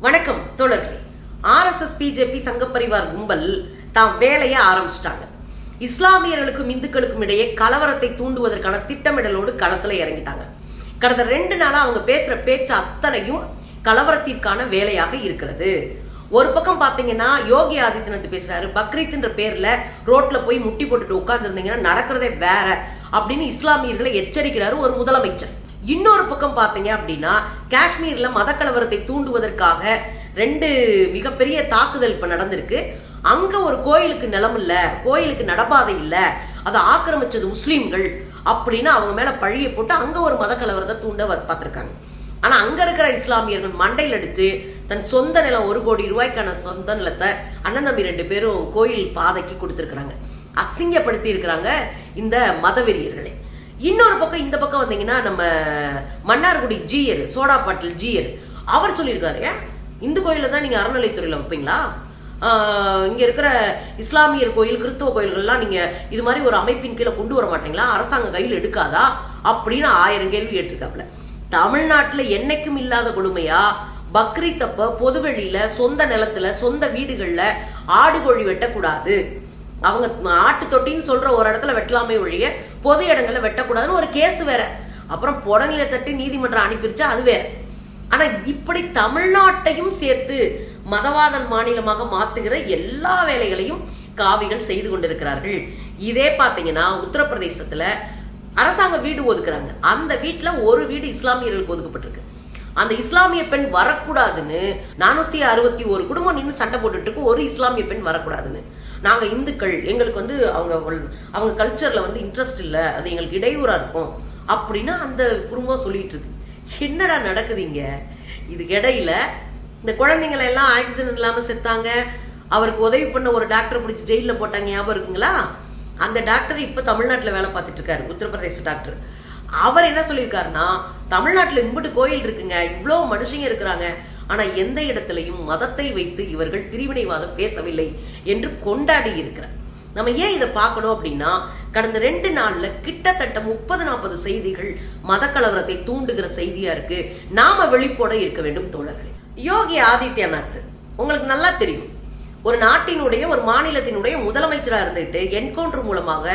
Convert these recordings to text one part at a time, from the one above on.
வணக்கம் தோழர்களே. RSS BJP சங்கப்பரிவார் கும்பல் தாம் வேலையை ஆரம்பிச்சிட்டாங்க. இஸ்லாமியர்களுக்கும் இந்துக்களுக்கும் இடையே கலவரத்தை தூண்டுவதற்கான திட்டமிடலோடு களத்தில் இறங்கிட்டாங்க. கடந்த ரெண்டு நாளாக அவங்க பேசுகிற பேச்சு அத்தனையும் கலவரத்திற்கான வேலையாக இருக்கிறது. ஒரு பக்கம் பார்த்தீங்கன்னா யோகி ஆதித்யநாத் பேசுறாரு பக்ரீத்ன்ற பேரில் ரோட்டில் போய் முட்டி போட்டுட்டு உட்காந்துருந்தீங்கன்னா நடக்கிறதே வேற அப்படின்னு இஸ்லாமியர்களை எச்சரிக்கிறாரு ஒரு முதலமைச்சர். இன்னொரு பக்கம் பார்த்தீங்க அப்படின்னா காஷ்மீரில் மத கலவரத்தை தூண்டுவதற்காக ரெண்டு மிகப்பெரிய தாக்குதல் இப்போ நடந்திருக்கு. அங்கே ஒரு கோயிலுக்கு நிலம் இல்லை கோயிலுக்கு நடபாதை இல்லை அதை ஆக்கிரமிச்சது முஸ்லீம்கள் அப்படின்னு அவங்க மேலே பழியை போட்டு அங்கே ஒரு மத கலவரத்தை தூண்ட வ- ஆனால் அங்கே இருக்கிற இஸ்லாமியர்கள் மண்டையில் எடுத்து தன் சொந்த நிலம் ஒரு கோடி ரூபாய்க்கான சொந்த நிலத்தை அண்ணன் தம்பி ரெண்டு பேரும் கோயில் பாதைக்கு கொடுத்துருக்குறாங்க. அசிங்கப்படுத்தி இருக்கிறாங்க இந்த மதவெறியர்களை. இன்னொரு பக்கம் இந்த பக்கம் வந்தீங்கன்னா நம்ம மன்னார்குடி ஜீயர் சோடா பாட்டில் ஜீயர். அவர் சொல்லியிருக்காரு. ஏன்? இந்து கோயிலில் தான் நீங்கள் அறநிலைத்துறையில் வைப்பீங்களா? இங்கே இருக்கிற இஸ்லாமியர் கோயில் கிறிஸ்தவ கோயில்கள்லாம் நீங்கள் இது மாதிரி ஒரு அமைப்பின் கீழே கொண்டு வர மாட்டீங்களா? அரசாங்கம் கையில் எடுக்காதா? அப்படின்னு ஆயிரம் கேள்வி கேட்டிருக்காப்புல. தமிழ்நாட்டில் என்னைக்கும் இல்லாத கொடுமையா? பக்ரீத் அப்ப பொதுவெளியில சொந்த நிலத்துல சொந்த வீடுகளில் ஆடு கோழி வெட்டக்கூடாது. அவங்க ஆட்டு தொட்டின்னு சொல்ற ஒரு இடத்துல வெட்டலாமே ஒழிய பொது இடங்களில் வெட்டக்கூடாதுன்னு ஒரு கேஸ் வேற. அப்புறம் புடநிலை தட்டி நீதிமன்றம் அனுப்பிருச்சா அது வேற. ஆனா இப்படி தமிழ்நாட்டையும் சேர்த்து மதவாத மாநிலமாக மாத்துகிற எல்லா வேலைகளையும் காவிகள் செய்து கொண்டிருக்கிறார்கள். இதே பார்த்தீங்கன்னா உத்தரப்பிரதேசத்துல அரசாங்க வீடு ஒதுக்குறாங்க. அந்த வீட்டில் ஒரு வீடு இஸ்லாமியர்களுக்கு ஒதுக்கப்பட்டிருக்கு. அந்த இஸ்லாமிய பெண் வரக்கூடாதுன்னு நானூத்தி அறுபத்தி ஒரு குடும்பம் நின்று சண்டை போட்டுட்டு இருக்கு. ஒரு இஸ்லாமிய பெண் வரக்கூடாதுன்னு. நாங்கள் இந்துக்கள் எங்களுக்கு வந்து அவங்க அவங்க கல்ச்சரில் வந்து இன்ட்ரெஸ்ட் இல்லை அது எங்களுக்கு இடையூறாக இருக்கும் அப்படின்னு அந்த குடும்பம் சொல்லிட்டு இருக்கு என்னடா நடக்குதுங்க இதுக்கு இடையில இந்த குழந்தைங்களை எல்லாம் ஆக்சிடென்ட் இல்லாமல் செத்தாங்க அவருக்கு உதவி பண்ண ஒரு டாக்டர் பிடிச்சி ஜெயிலில் போட்டாங்க ஞாபகம் இருக்குங்களா? அந்த டாக்டர் இப்போ தமிழ்நாட்டில் வேலை பார்த்துட்டு இருக்காரு உத்தரப்பிரதேச டாக்டர் அவர் என்ன சொல்லியிருக்காருன்னா தமிழ்நாட்டில் இம்பிட்டு கோயில் இருக்குங்க இவ்வளோ மனுஷங்க இருக்கிறாங்க ஆனா எந்த இடத்துலையும் மதத்தை வைத்து இவர்கள் பிரிவினைவாதம் பேசவில்லை என்று கொண்டாடி இருக்கிறார். நம்ம ஏன் இதை பார்க்கணும் அப்படின்னா கடந்த ரெண்டு நாள்ல கிட்டத்தட்ட முப்பது நாற்பது செய்திகள் மத கலவரத்தை தூண்டுகிற செய்தியா இருக்கு. நாம வெளிப்போட இருக்க வேண்டும் தோழர்களே. யோகி ஆதித்யநாத் உங்களுக்கு நல்லா தெரியும். ஒரு நாட்டினுடைய ஒரு மாநிலத்தினுடைய முதலமைச்சரா இருந்துட்டு என்கவுண்டர் மூலமாக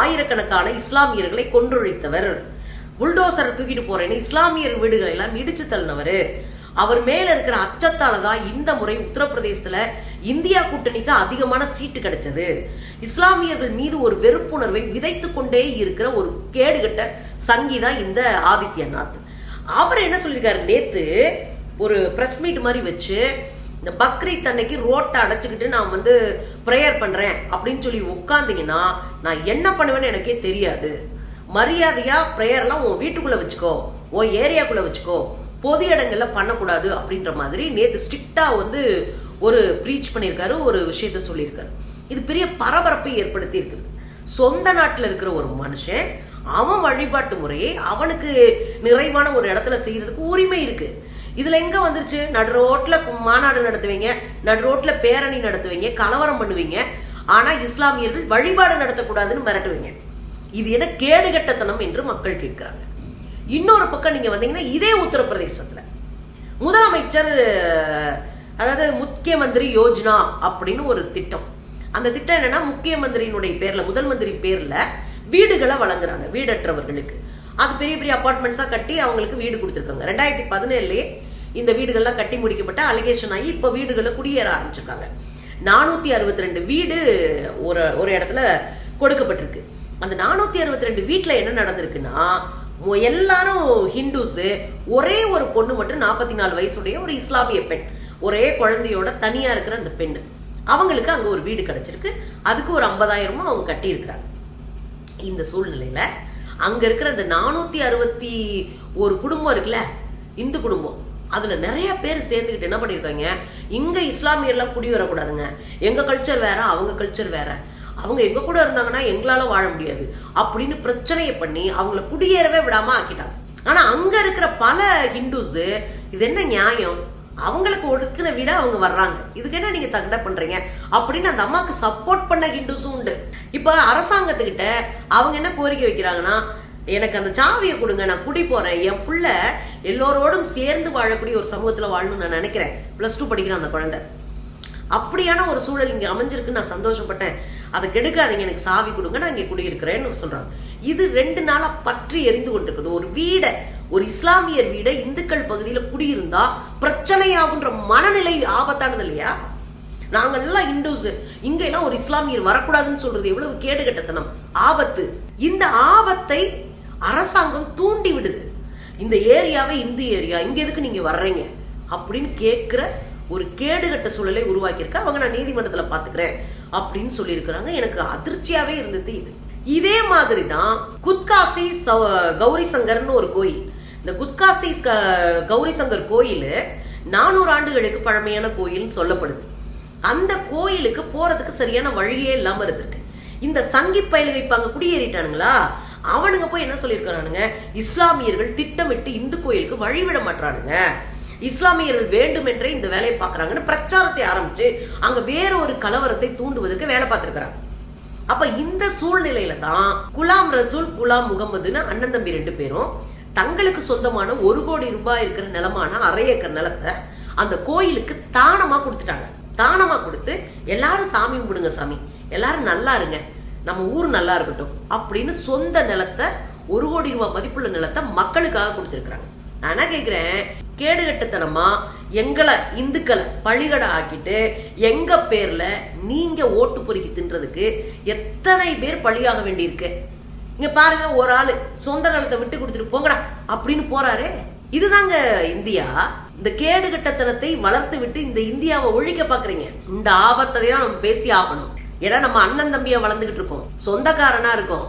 ஆயிரக்கணக்கான இஸ்லாமியர்களை கொன்றொழித்தவர். புல்டோசரை தூக்கிட்டு போறேன்னு இஸ்லாமியர் வீடுகளை எல்லாம் இடிச்சு தள்ளினவர். அவர் மேல இருக்கிற அச்சத்தால தான் இந்த முறை உத்தரப்பிரதேசத்துல இந்தியா கூட்டணிக்கு அதிகமான சீட்டு கிடைச்சது. இஸ்லாமியர்கள் மீது ஒரு வெறுப்புணர்வை விதைத்து கொண்டே இருக்கிற ஒரு கேடுகட்ட சங்கீதா இந்த ஆதித்யநாத். அவர் என்ன சொல்லியிருக்காரு? நேத்து ஒரு பிரஸ் மீட் மாதிரி வச்சு இந்த பக்ரீத் அன்னைக்கு ரோட்டை அடைச்சிக்கிட்டு நான் வந்து ப்ரேயர் பண்ணுறேன் அப்படின்னு சொல்லி உட்காந்தீங்கன்னா நான் என்ன பண்ணுவேன்னு எனக்கே தெரியாது. மரியாதையாக ப்ரேயர்லாம் உன் வீட்டுக்குள்ளே வச்சுக்கோ உன் ஏரியாக்குள்ளே வச்சுக்கோ. பொது இடங்கள்ல பண்ணக்கூடாது அப்படின்ற மாதிரி நேற்று ஸ்ட்ரிக்டா வந்து ஒரு ப்ரீச் பண்ணியிருக்காரு ஒரு விஷயத்த சொல்லியிருக்காரு. இது பெரிய பரபரப்பை ஏற்படுத்தி இருக்கிறது சொந்த நாட்டில் இருக்கிற ஒரு மனுஷன் அவன் வழிபாட்டு முறையை அவனுக்கு நிறைவான ஒரு இடத்துல செய்யறதுக்கு உரிமை இருக்கு. இதுல எங்க வந்துருச்சு? நடு ரோட்ல மாநாடு நடத்துவீங்க நடு ரோட்ல பேரணி நடத்துவீங்க கலவரம் பண்ணுவீங்க. ஆனா இஸ்லாமியர்கள் வழிபாடு நடத்தக்கூடாதுன்னு மிரட்டுவீங்க. இது என்ன கேடுகட்டத்தனம் என்று மக்கள் கேட்கிறாங்க. இன்னொரு பக்கம் நீங்கள் வந்தீங்கன்னா இதே உத்தரப்பிரதேசத்தில். முதலமைச்சர் அதாவது முக்கிய மந்திரி யோஜனா அப்படின்னு ஒரு திட்டம். அந்த திட்டம் என்னன்னா முக்கிய மந்திரியினுடைய பேரில் முதல் மந்திரி பேரில் வீடுகளை வழங்குறாங்க வீடற்றவர்களுக்கு. அது பெரிய பெரிய அப்பார்ட்மெண்ட்ஸாக கட்டி அவங்களுக்கு வீடு கொடுத்துருக்காங்க. ரெண்டாயிரத்தி பதினேழுலேயே இந்த வீடுகள்லாம் கட்டி முடிக்கப்பட்ட அலிகேஷன் ஆகி இப்போ வீடுகளை குடியேற ஆரம்பிச்சிருக்காங்க. நானூற்றி அறுபத்தி ரெண்டு வீடு ஒரு ஒரு இடத்துல கொடுக்கப்பட்டிருக்கு. அந்த நானூற்றி அறுபத்தி ரெண்டு வீட்டில் என்ன நடந்திருக்குன்னா எல்லாரும் ஹிந்துஸு. ஒரே ஒரு பொண்ணு மட்டும் நாற்பத்தி நாலு வயசுடைய ஒரு இஸ்லாமிய பெண். ஒரே குழந்தையோட தனியா இருக்கிற அந்த பெண் அவங்களுக்கு அங்க ஒரு வீடு கிடைச்சிருக்கு. அதுக்கு ஒரு ஐம்பதாயிரமும் அவங்க கட்டியிருக்கிறாங்க. இந்த சூழ்நிலையில அங்க இருக்கிற அந்த நானூத்தி அறுபத்தி ஒரு குடும்பம் இருக்குல்ல இந்து குடும்பம். அதுல நிறைய பேர் சேர்ந்துக்கிட்டு என்ன பண்ணிருக்காங்க இங்க இஸ்லாமியர்லாம் குடி வரக்கூடாதுங்க. எங்க கல்ச்சர் வேற அவங்க கல்ச்சர் வேற. அவங்க எங்கள் கூட இருந்தாங்கன்னா எங்களால் வாழ முடியாது. அப்படின்னு பிரச்சனையை பண்ணி அவங்கள குடியேறவே விடாமல் ஆக்கிட்டாங்க. ஆனால் அங்கே இருக்கிற பல ஹிந்துஸு இது என்ன நியாயம்? அவங்களுக்கு ஒடுக்கின விட அவங்க வர்றாங்க. இதுக்கு என்ன நீங்கள் தகட பண்ணுறீங்க அப்படின்னு அந்த அம்மாவுக்கு சப்போர்ட் பண்ண ஹிந்துஸும் உண்டு. இப்போ அரசாங்கத்துக்கிட்ட அவங்க என்ன கோரிக்கை வைக்கிறாங்கன்னா எனக்கு அந்த சாவியை கொடுங்க நான் குடி போகிறேன் என் பிள்ளை எல்லோரோடும் சேர்ந்து வாழக்கூடிய ஒரு சமூகத்தில் வாழணும்னு நான் நினைக்கிறேன். ப்ளஸ் டூ படிக்கிறேன் அந்த குழந்தை. அப்படியான ஒரு சூழல் இங்கே அமைஞ்சிருக்கு நான் சந்தோஷப்பட்டேன். அதை கெடுக்காதீங்க எனக்கு சாவி கொடுங்க நான் இங்கே குடியிருக்கிறேன்னு சொல்கிறாங்க இது ரெண்டு நாளா பற்றி எரிந்து கொண்டிருக்குது. ஒரு வீடை ஒரு இஸ்லாமியர் வீடை இந்துக்கள் பகுதியில் குடியிருந்தா பிரச்சனையாகுன்ற மனநிலை ஆபத்தானது இல்லையா? நாங்கெல்லாம் இந்துஸ் இங்கெல்லாம் ஒரு இஸ்லாமியர் வரக்கூடாதுன்னு சொல்றது எவ்வளவு கேடுகட்டத்தனம் ஆபத்து. இந்த ஆபத்தை அரசாங்கம் தூண்டி விடுது. இந்த ஏரியாவே இந்து ஏரியா இங்க எதுக்கு நீங்க வர்றீங்க? அப்படின்னு கேட்கிற ஒரு கேடுகட்ட சூழலை உருவாக்கியிருக்க. அவங்க நான் நீதிமன்றத்தில் பார்த்துக்கிறேன் அப்படின்னு சொல்லியிருக்கிறாங்க. எனக்கு அதிர்ச்சியாகவே இருந்தது இது. இதே மாதிரி தான் குத்காசி கௌரி சங்கர்னு ஒரு கோயில். இந்த குத்காசி கௌரி சங்கர் கோயில் நானூறு ஆண்டுகளுக்கு பழமையான கோயில்னு சொல்லப்படுது. அந்த கோயிலுக்கு போறதுக்கு சரியான வழியே இல்லாமல் இருந்திருக்கு. இந்த சங்கி பயல்கள் வைப்பாங்க குடியேறிட்டானுங்களா? அவனுங்க போய் என்ன சொல்லியிருக்கிறானுங்க? இஸ்லாமியர்கள் திட்டமிட்டு இந்து கோயிலுக்கு வழிவிட மாட்டானுங்க இஸ்லாமியர்கள் வேண்டுமென்றே இந்த வேலையை பார்க்கறாங்கன்னு பிரச்சாரத்தை ஆரம்பித்து அங்கே வேற ஒரு கலவரத்தை தூண்டுவதற்கு வேலை பார்த்துருக்குறாங்க. அப்போ இந்த சூழ்நிலையில தான் குலாம் ரசூல் குலாம் முகமதுன்னு அண்ணன் தம்பி ரெண்டு பேரும் தங்களுக்கு சொந்தமான ஒரு கோடி ரூபாய் இருக்கிற நிலமான அரை ஏக்கர் நிலத்தை அந்த கோயிலுக்கு தானமாக கொடுத்துட்டாங்க. தானமாக கொடுத்து எல்லாரும் சாமி கும்பிடுங்க சாமி எல்லாரும் நல்லா இருங்க நம்ம ஊர் நல்லா இருக்கட்டும் அப்படின்னு சொந்த நிலத்தை ஒரு கோடி ரூபாய் மதிப்புள்ள நிலத்தை மக்களுக்காக கொடுத்துருக்குறாங்க. நான் என்ன கேட்குறேன் கேடுகட்டத்தனமா எங்களை இந்துக்களை பழிகடை ஆக்கிட்டு எங்க பேர்ல நீங்க ஓட்டு பொறுக்கி தின்றதுக்கு எத்தனை பேர் பழியாக வேண்டியிருக்கு? இங்க பாருங்க ஒரு ஆள் சொந்த நிலத்தை விட்டு கொடுத்துட்டு போங்கடா அப்படின்னு போகிறாரு இதுதாங்க இந்தியா. இந்த கேடுகட்டத்தனத்தை வளர்த்து விட்டு இந்த இந்தியாவை ஒழிக்க பாக்குறீங்க. இந்த ஆபத்தை தான் நம்ம பேசி ஆகணும். ஏன்னா நம்ம அண்ணன் தம்பியா வளர்ந்துகிட்டு இருக்கோம். சொந்தக்காரனா இருக்கோம்.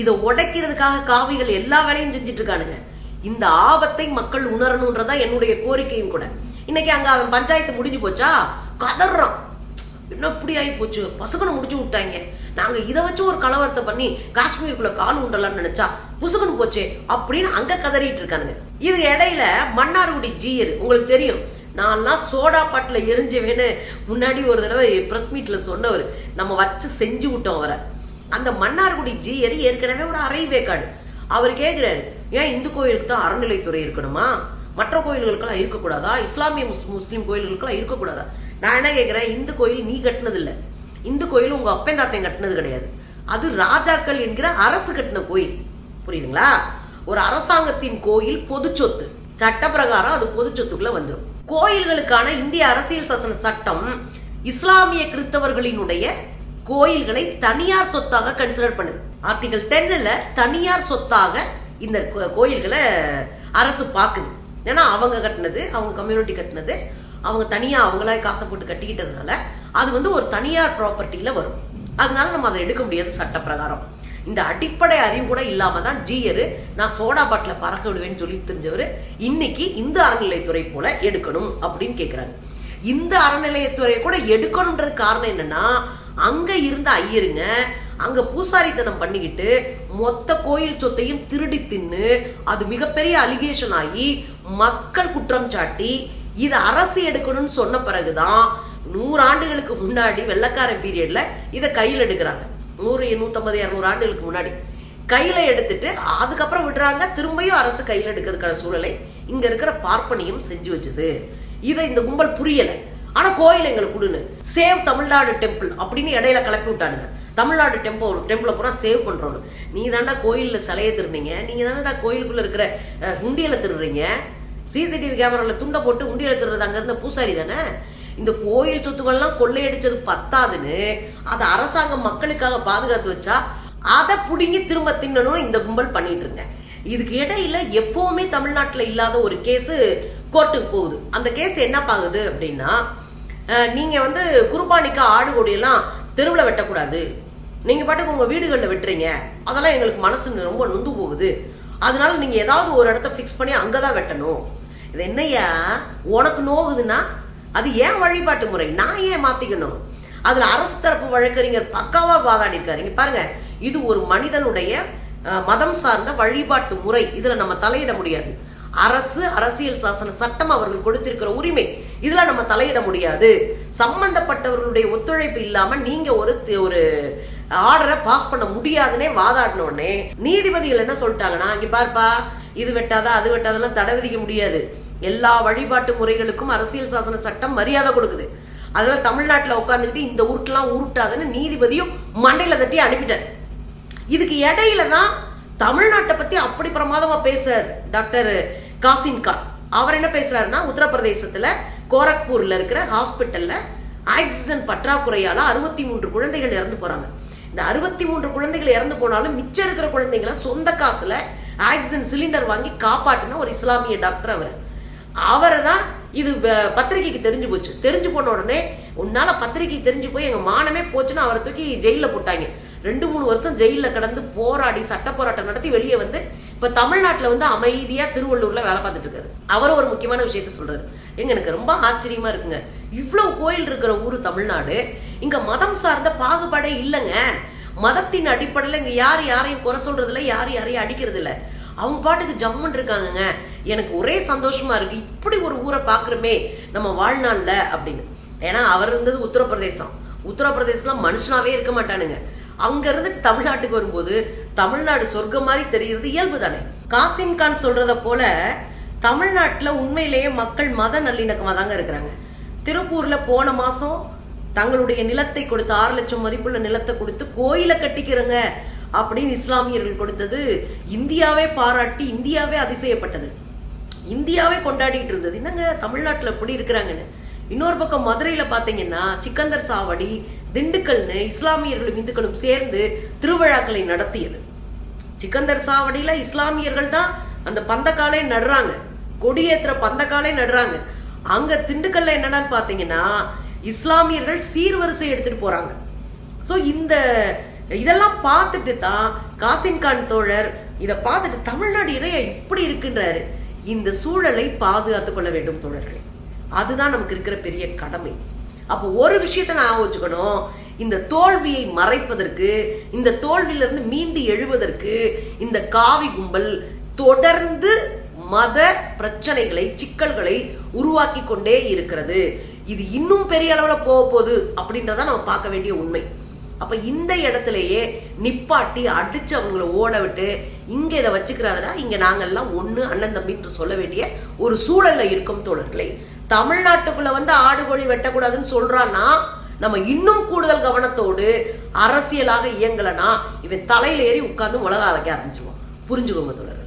இதை உடைக்கிறதுக்காக காவிகள் எல்லா வேலையும் செஞ்சுட்டு இருக்கானுங்க. இந்த ஆபத்தை மக்கள் உணரணுன்றதா என்னுடைய கோரிக்கையும் கூட. இன்னைக்கு அங்க அவன் பஞ்சாயத்து முடிஞ்சு போச்சா? கதறான். என்ன இப்படி ஆகி போச்சு? பசுகனை முடிச்சு விட்டாங்க. நாங்க இதை வச்சு ஒரு கலவரத்தை பண்ணி காஷ்மீருக்குள்ள கால் உண்டலாம்னு நினைச்சா புசுகனு போச்சே அப்படின்னு அங்க கதறிட்டு இருக்கானுங்க. இது இடையில மன்னார்குடி ஜீயர் உங்களுக்கு தெரியும். நான்லாம் சோடா பாட்டில் எரிஞ்சவேன்னு முன்னாடி ஒரு தடவை ப்ரெஸ் மீட்டில் சொன்னவர். நம்ம வச்சு செஞ்சு விட்டோம் அவரை. அந்த மன்னார்குடி ஜீயர் ஏற்கனவே ஒரு அரை வேக்காடு அவர் கேட்குறாரு ஏன் இந்து கோயிலுக்கு தான் அறநிலைத்துறை இருக்கணுமா? மற்ற கோயில்களுக்கெல்லாம் இருக்கக்கூடாதா? இஸ்லாமிய முஸ் முஸ்லீம் கோயில்களுக்கெல்லாம் இருக்கக்கூடாதா? நான் என்ன கேட்குறேன்? இந்து கோயில் நீ கட்டினது இந்து கோயில் உங்கள் அப்பன் தாத்தையும் கட்டினது கிடையாது. அது ராஜாக்கள் என்கிற அரசு கட்டின கோயில். புரியுதுங்களா? ஒரு அரசாங்கத்தின் கோயில் பொது சொத்து. சட்ட பிரகாரம் அது பொது சொத்துக்குள்ள வந்துடும் கோயில்களுக்கான இந்திய அரசியல் சாசன சட்டம் இஸ்லாமிய கிறிஸ்தவர்களினுடைய கோயில்களை தனியார் சொத்தாக கன்சிடர் பண்ணுது. ஆர்டிகல் டென்னில் தனியார் சொத்தாக இந்த கோ- கோயில்களை அரசு பார்க்குது ஏன்னா அவங்க கட்டினது அவங்க கம்யூனிட்டி கட்டினது அவங்க தனியாக அவங்களா காசை போட்டு கட்டிக்கிட்டதுனால அது வந்து ஒரு தனியார் ப்ராப்பர்ட்டியில் வரும். அதனால நம்ம அதை எடுக்க முடியாது சட்ட பிரகாரம் இந்த அடிப்படை அறிவு கூட இல்லாமல் தான் ஜீயர் நான் சோடா பாட்டில் பறக்க விடுவேன்னு சொல்லி தெரிஞ்சவர் இன்னைக்கு இந்த அறநிலையத்துறை போல எடுக்கணும் அப்படின்னு கேட்குறாங்க இந்த அறநிலையத்துறையை கூட எடுக்கணுன்றது காரணம் என்னன்னா அங்கே இருந்த ஐயருங்க அங்க பூசாரித்தனம் பண்ணிக்கிட்டு மொத்த கோயில் சொத்தையும் திருடி தின்னு அது மிகப்பெரிய அலிகேஷன் ஆகி மக்கள் குற்றம் சாட்டி இது அரசு எடுக்கணும்னு சொன்ன பிறகுதான் நூறு ஆண்டுகளுக்கு முன்னாடி வெள்ளக்காரன் பீரியட்ல இதை கையில் எடுக்கிறாங்க. நூறு நூற்றம்பது இரநூறு ஆண்டுகளுக்கு முன்னாடி. கையில எடுத்துட்டு அதுக்கப்புறம் விடுறாங்க. திரும்பியும் அரசு கையில் எடுக்கிறதுக்கான சூழலை இங்க இருக்கிற பார்ப்பனியும் செஞ்சு வச்சுது. இதை இந்த கும்பல் புரியல. ஆனா கோயில் எங்களுக்கு கொடுன்னு. சேவ் தமிழ்நாடு டெம்பிள் அப்படின்னு இடையில கலக்கி விட்டானுங்க. தமிழ்நாடு டெம்பிள் டெம்பிளை பூரா சேவ் பண்ணுறோம் நீ தாண்டா கோயிலில் சிலையை திருடுறீங்க நீங்கள் தானடா கோயிலுக்குள்ளே இருக்கிற அஹ், உண்டியலை திருடுறீங்க. சிசிடிவி கேமராவில் துண்டை போட்டு உண்டியலை திருடுறது அங்க இருந்த பூசாரி தானே? இந்த கோயில் சொத்துக்கள்லாம் கொள்ளையடிச்சது பத்தாதுன்னு அதை அரசாங்கம் மக்களுக்காக பாதுகாத்து வச்சா அதை பிடுங்கி திரும்ப தின்னணும்னு இந்த கும்பல் பண்ணிட்டு இருங்க. இதுக்கு இடையில எப்பவுமே தமிழ்நாட்டில் இல்லாத ஒரு கேஸு கோர்ட்டுக்கு போகுது. அந்த கேஸ் என்ன பாகுது அப்படின்னா நீங்கள் நீங்க வந்து குர்பானிக்கு ஆடு கொடியெல்லாம் தெருவில் வெட்டக்கூடாது. நீங்கள் பாட்டுக்கு உங்கள் வீடுகளில் வெட்டுறீங்க. அதெல்லாம் எங்களுக்கு மனசு ரொம்ப நொந்து போகுது. அதனால நீங்கள் ஏதாவது ஒரு இடத்த ஃபிக்ஸ் பண்ணி அங்கே தான் வெட்டணும். இது என்னையா உனக்கு நோகுதுன்னா அது ஏன் வழிபாட்டு முறை? நான் ஏன் மாற்றிக்கணும் அதில் அரசு தரப்பு வழக்கறிஞர் பக்காவாக வாதாடி இருக்காரு இங்க பாருங்க இது ஒரு மனிதனுடைய மதம் சார்ந்த வழிபாட்டு முறை. இதில் நம்ம தலையிட முடியாது. அரசு அரசியல் சாசன சட்டம் அவர்கள் கொடுத்திருக்கிற உரிமை. இதில் நம்ம தலையிட முடியாது. சம்பந்தப்பட்டவர்களுடைய ஒத்துழைப்பு இல்லாமல் நீங்க ஒரு ஒரு ஆர்டரை பாஸ் பண்ண முடியாதுன்னே வாதாடின உடனே நீதிபதிகள் என்ன சொல்லிட்டாங்கன்னா இங்கே பார்ப்பா இது வெட்டாதா அது வெட்டாதெல்லாம் தடை விதிக்க முடியாது. எல்லா வழிபாட்டு முறைகளுக்கும் அரசியல் சாசன சட்டம் மரியாதை கொடுக்குது. அதனால தமிழ்நாட்டில் உட்காந்துக்கிட்டு இந்த உருட்டெல்லாம் உருட்டாதுன்னு நீதிபதியும் மண்டையில் தட்டி அனுப்பிட்டார். இதுக்கு இடையில தான் தமிழ்நாட்டை பத்தி அப்படி பிரமாதமாக பேசுறார் டாக்டர் காசிம் கான் அவர் என்ன பேசுறாருன்னா உத்தரப்பிரதேசத்தில் கோரக்பூரில் இருக்கிற ஹாஸ்பிட்டலில் ஆக்சிஜன் பற்றாக்குறையால் அறுபத்தி மூன்று குழந்தைகள் இறந்து போகிறாங்க இந்த அறுபத்தி மூன்று குழந்தைகள் இறந்து போனாலும் மிச்சம் இருக்கிற குழந்தைகளை சொந்த காசில் ஆக்சிஜன் சிலிண்டர் வாங்கி காப்பாற்றின ஒரு இஸ்லாமிய டாக்டர் அவர். அவரை தான் இது பத்திரிகைக்கு பத்திரிக்கைக்கு தெரிஞ்சு போச்சு. தெரிஞ்சு போன உடனே உன்னால பத்திரிக்கைக்கு தெரிஞ்சு போய் எங்க மானமே போச்சுன்னு அவரை தூக்கி ஜெயில போட்டாங்க. ரெண்டு மூணு வருஷம் ஜெயில கடந்து போராடி சட்ட போராட்டம் நடத்தி வெளியே வந்து இப்போ தமிழ்நாட்டில் வந்து அமைதியாக திருவள்ளூரில் வேலை பார்த்துட்டு இருக்காரு. அவர் ஒரு முக்கியமான விஷயத்த சொல்கிறார் எங்க எனக்கு ரொம்ப ஆச்சரியமா இருக்குங்க. இவ்வளோ கோயில் இருக்கிற ஊர் தமிழ்நாடு. இங்கே மதம் சார்ந்த பாகுபாடே இல்லைங்க. மதத்தின் அடிப்படையில் இங்கே யார் யாரையும் குறை சொல்கிறதில்ல யார் யாரையும் அடிக்கிறதில்ல. அவங்க பாட்டுக்கு ஜம்முன்னு இருக்காங்கங்க. எனக்கு ஒரே சந்தோஷமா இருக்குது இப்படி ஒரு ஊரை பார்க்குறோமே நம்ம வாழ்நாளில் அப்படின்னு. ஏன்னா அவர் இருந்தது உத்தரப்பிரதேசம். உத்தரப்பிரதேசம் மனுஷனாவே இருக்க மாட்டானுங்க. அங்க இருந்துட்டு தமிழ்நாட்டுக்கு வரும்போது தமிழ்நாடு சொர்க்கம் மாதிரி தெரிகிறது இயல்பு தானே காசிம் கான் சொல்றத போல தமிழ்நாட்டுல உண்மையிலேயே மக்கள் மத நல்லிணக்கமாக தாங்க இருக்கிறாங்க. திருப்பூர்ல போன மாசம் தங்களுடைய நிலத்தை கொடுத்து ஆறு லட்சம் மதிப்புள்ள நிலத்தை கொடுத்து கோயிலை கட்டிக்கிறங்க அப்படின்னு இஸ்லாமியர்கள் கொடுத்தது இந்தியாவே பாராட்டி இந்தியாவே அதிசயப்பட்டது. இந்தியாவே கொண்டாடிட்டு இருந்தது. என்னங்க தமிழ்நாட்டில் எப்படி இருக்கிறாங்கன்னு? இன்னொரு பக்கம் மதுரையில் பார்த்தீங்கன்னா சிக்கந்தர் சாவடி திண்டுக்கல்னு இஸ்லாமியர்களும் இந்துக்களும் சேர்ந்து திருவிழாக்களை நடத்தியது. சிக்கந்தர் சாவடியில் இஸ்லாமியர்கள் தான் அந்த பந்தக்காலே நடுறாங்க. கொடியேற்றுற பந்தக்காலே நடுறாங்க. அங்கே திண்டுக்கல்ல என்னடான்னு பார்த்தீங்கன்னா இஸ்லாமியர்கள் சீர்வரிசை எடுத்துட்டு போறாங்க. ஸோ இந்த இதெல்லாம் பார்த்துட்டு தான் காசிம் கான் தோழர் இதை பார்த்துட்டு தமிழ்நாடு இறைய இப்படி இருக்குன்றாரு. இந்த சூழலை பாதுகாத்துக் கொள்ள வேண்டும் தோழர்களே. அதுதான் நமக்கு இருக்கிற பெரிய கடமை. அப்போ ஒரு விஷயத்தை நான் வச்சுக்கணும் இந்த தோல்வியை மறைப்பதற்கு இந்த தோல்வியிலிருந்து மீண்டு எழுவதற்கு இந்த காவி கும்பல் தொடர்ந்து மத பிரச்சனைகளை சிக்கல்களை உருவாக்கி கொண்டே இருக்கிறது. இது இன்னும் பெரிய அளவில் போக போகுது அப்படின்றத நம்ம பார்க்க வேண்டிய உண்மை. அப்போ இந்த இடத்துலையே நிப்பாட்டி அடித்து அவங்கள ஓட விட்டு இங்கே இதை வச்சுக்கிறாதடா இங்கே நாங்கள்லாம் ஒன்று அண்ணன் தம்பின்னு சொல்ல வேண்டிய ஒரு சூழலில் இருக்கும் தோழர்களே. தமிழ்நாட்டுக்குள்ள வந்து ஆடு கோழி வெட்டக்கூடாதுன்னு சொல்றான்னா நம்ம இன்னும் கூடுதல் கவனத்தோடு அரசியலாக இயங்கலைன்னா இவன் தலையில ஏறி உட்கார்ந்து உலக அரைக்க ஆரம்பிச்சிருவோம் புரிஞ்சுக்கோங்க தொடர்